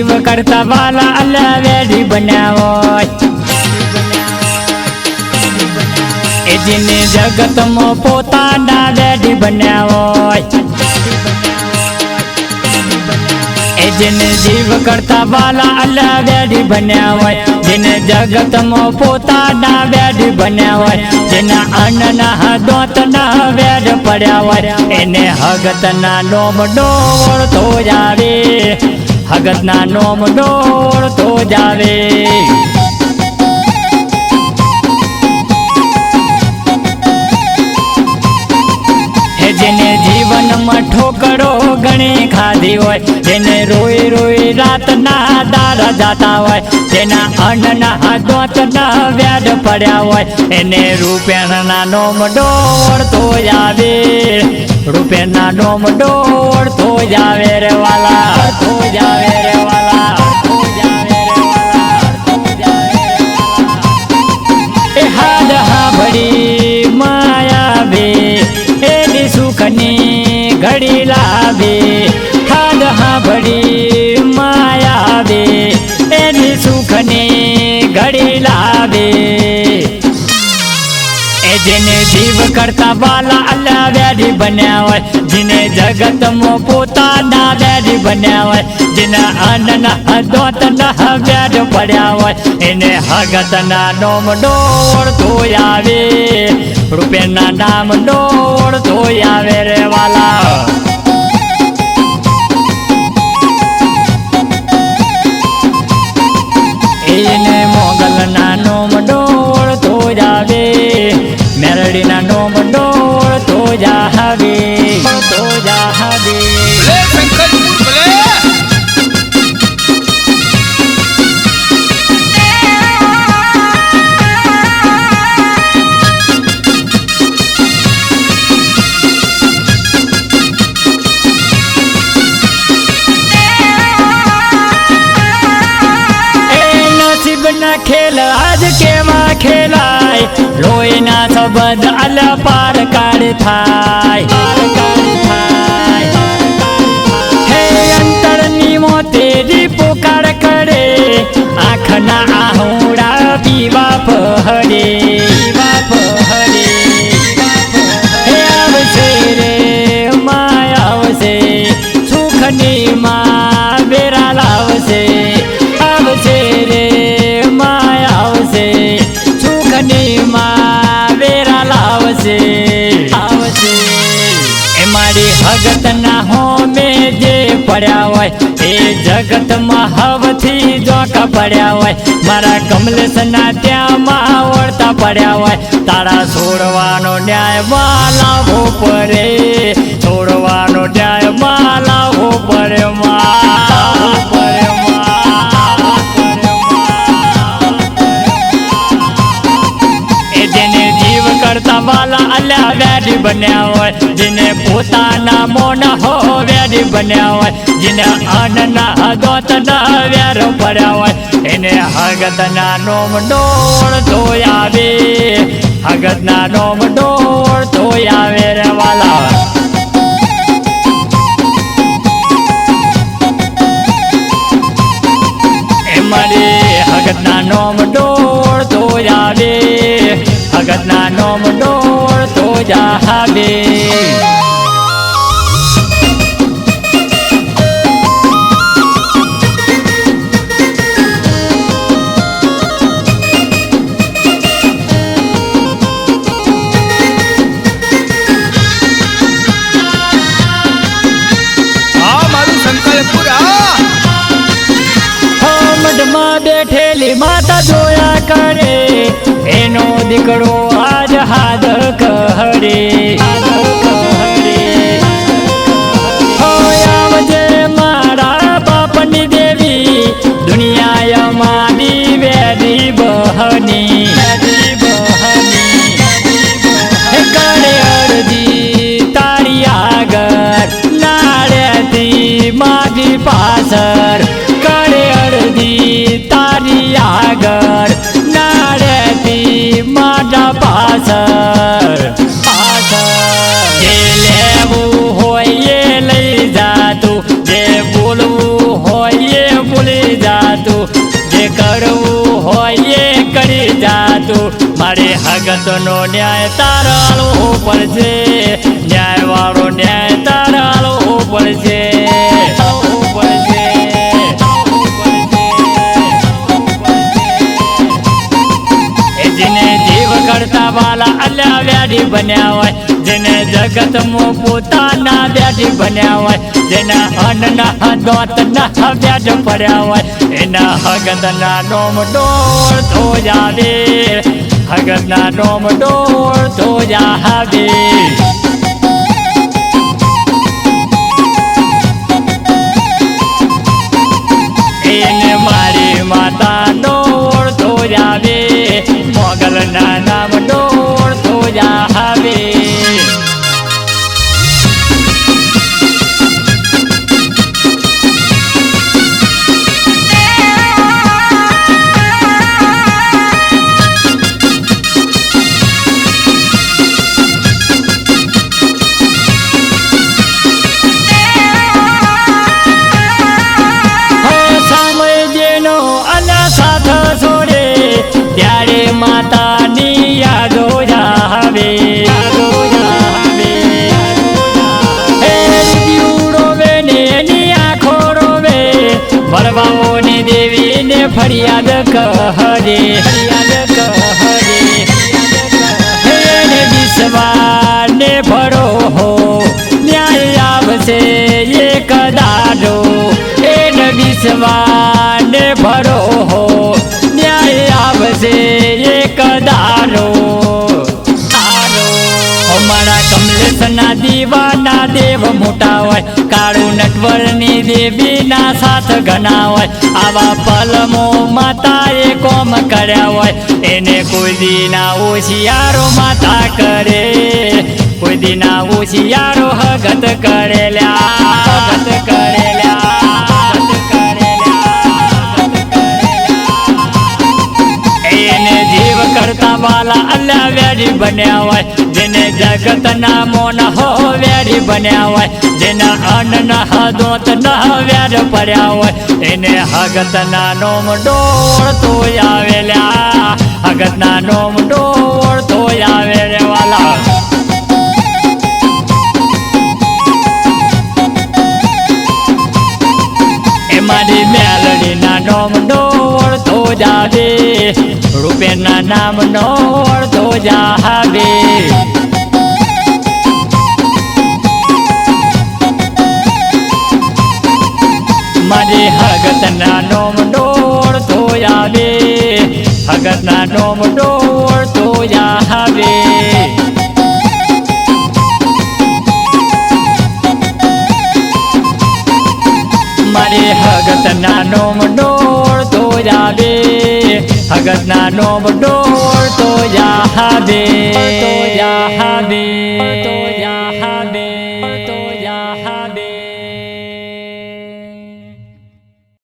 જીવ કરતા વાલા અલ્લા વેડી બનાવો. એ જીને જગતમાં પોતાના વેડી બનાવો. એ જેને જીવ કરતા વાલા અલ્લા વેડી બન્યા હોય જેને જગતમાં પોતાના વેડી બન્યા હોય જેના અન્નના દોતના વેડ પડ્યા હોય. એને હગતના નોમ ડોળ તો આવે હગતના નોમ દોડતો જાવે. જેને જીવનમાં ઠોકરો ઘણી ખાધી હોય, જેને રોઈ રોઈ રાતના દારા જાતા હોય, જેના અન્નના દોતના વ્યાજ પડ્યા હોય, એને રૂપિયાના નોમ દોડતો આવે રૂપિયાના નોમ ડોળતો જ આવે રે તો જાવે રે વાલા, તો જાવે રે વાલા માયા બે એની સુખની ઘડી લાવે. જેને જીવ કરતા વાલા અલ્લા વ્યાધી બન્યા હોય, જેને જગતમાં પોતાના વ્યાધી બન્યા હોય, જેના અન્નના દોતના વ્યાધ પડ્યા હોય, એને હગતના નોમ ધોઈ આવે રૂપિયાના નામ ડોળતો આવે રે વાલા. નસીબના ખેલ, આજ કેવા ખેલાય? લોહીના સંબંધ અલ પાર કાઢ થાય. હે અંતરની મોતેરી પુકાર કરે આંખના આહોડા પીવા પહરે. મારી હગતના હોમે જે પડ્યા હોય, એ જગતમાં હવથી જોકા પડ્યા હોય. મારા કમલેશના ત્યાં માં વળતા પડ્યા હોય. તારા છોડવાનો ન્યાયમાં લાવવો પડે. છોડવાનો ન્યાયમાં લાવવો પડે જેને જીવ કરતા વાલા અલ્યા વ્યાડી બન્યા હોય, જેને પોતાના મોન હો વેરી બન્યા હોય, જેને અન્નના દોતના વેર પડ્યા હોય, એને હગતના નોમ ડોળ ધોઈ આવે, હગતના નોમ ડોળ ધોઈ આવે રે વાલા. મારી હગતના નોમ ડોળ ધોઈ આવે, હગતના નોમ ડોળ ધોઈ આવે. મઢમાં બેઠેલી માતા જોયા કરે. એનો દીકરો આજ હાદ કહરે મારા બાપની દેવી. દુનિયા મારી વેરી બહની. હગતનો ન્યાય તારાલો ઉપર છે ન્યાય વાળો ન્યાય તારાલો ઉપર છે. જીવ કરતા વાલા અલ્યા વ્યાડી બન્યા હોય જગતમાં પોતાના વ્યાજ બન્યા હોય, જેના અન્નના દોતના વ્યાજ પડ્યા હોય, એના હગતના ડોમ ડોળ તો જાવે હગતના ડોમ ડોળ તો જાવે ફરિયાદ કહરે ફરિયાદ કહરે એને વિશ્વાને ભરો હો, ન્યાય આવશે એક દાડો. એને વિશ્વાને ભરો હો, ન્યાય આવશે કમલેશના દીવાના દેવ મોટા હોય કાળું નટવરની દેવીના સાથ ઘણા હોય, આવા પલમો માતાએ કોમ કર્યા હોય, એને કોઈ દીના હોશિયારો માતા કરે, કોઈ દીના હોશિયારો હગત કરેલા એને જીવ કરતા વાલા અલ્લા વેરી બન્યા હોય જેને જગતના મોન હો વેરી બન્યા હોય. જેના અન્નના હદોત ના વેર પડ્યા હોય. એને હગતના નોમ ડોળતો આવેલા. હગતના નોમ ડોળતો આવે રે વાલા એ મારી મેલડીના નામ નો જાવે રૂપેના નામ નો ઓળખો જાવે મારી હગતના નોમ ડોળ તો આવે હગતના નોમ ડોળ તો આવે મારે હગતના નોમ ડોળ જાવે હગતના નોમ ડોળ તો યાદે તો જાવે